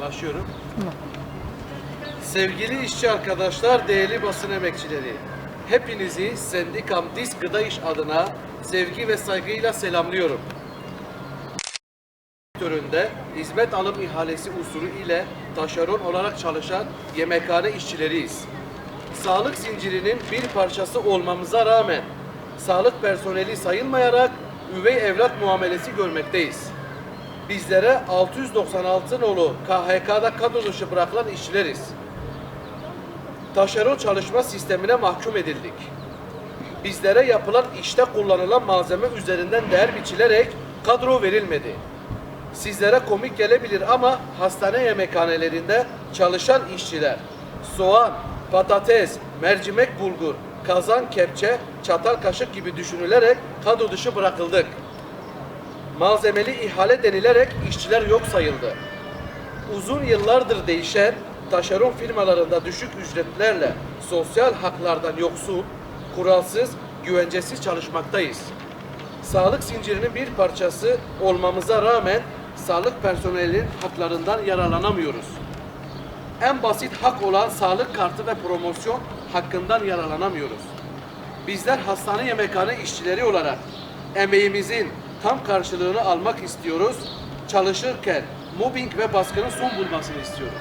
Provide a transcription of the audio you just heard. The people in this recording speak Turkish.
Başlıyorum. Sevgili işçi arkadaşlar, değerli basın emekçileri. Hepinizi Sendikam Disk Gıda İş adına sevgi ve saygıyla selamlıyorum. sektöründe hizmet alım ihalesi usulü ile taşeron olarak çalışan yemekhane işçileriyiz. Sağlık zincirinin bir parçası olmamıza rağmen sağlık personeli sayılmayarak üvey evlat muamelesi görmekteyiz. Bizlere 696 nolu KHK'da kadro dışı bırakılan işçileriz. Taşeron çalışma sistemine mahkum edildik. Bizlere yapılan işte kullanılan malzeme üzerinden değer biçilerek kadro verilmedi. Sizlere komik gelebilir ama hastane yemekhanelerinde çalışan işçiler soğan, patates, mercimek bulgur, kazan kepçe, çatal kaşık gibi düşünülerek kadro dışı bırakıldık. Malzemeli ihale denilerek işçiler yok sayıldı. Uzun yıllardır değişen taşeron firmalarında düşük ücretlerle sosyal haklardan yoksun, kuralsız, güvencesiz çalışmaktayız. Sağlık zincirinin bir parçası olmamıza rağmen sağlık personelinin haklarından yararlanamıyoruz. En basit hak olan sağlık kartı ve promosyon hakkından yararlanamıyoruz. Bizler hastane yemekhane işçileri olarak emeğimizin tam karşılığını almak istiyoruz. Çalışırken mobbing ve baskının son bulmasını istiyoruz.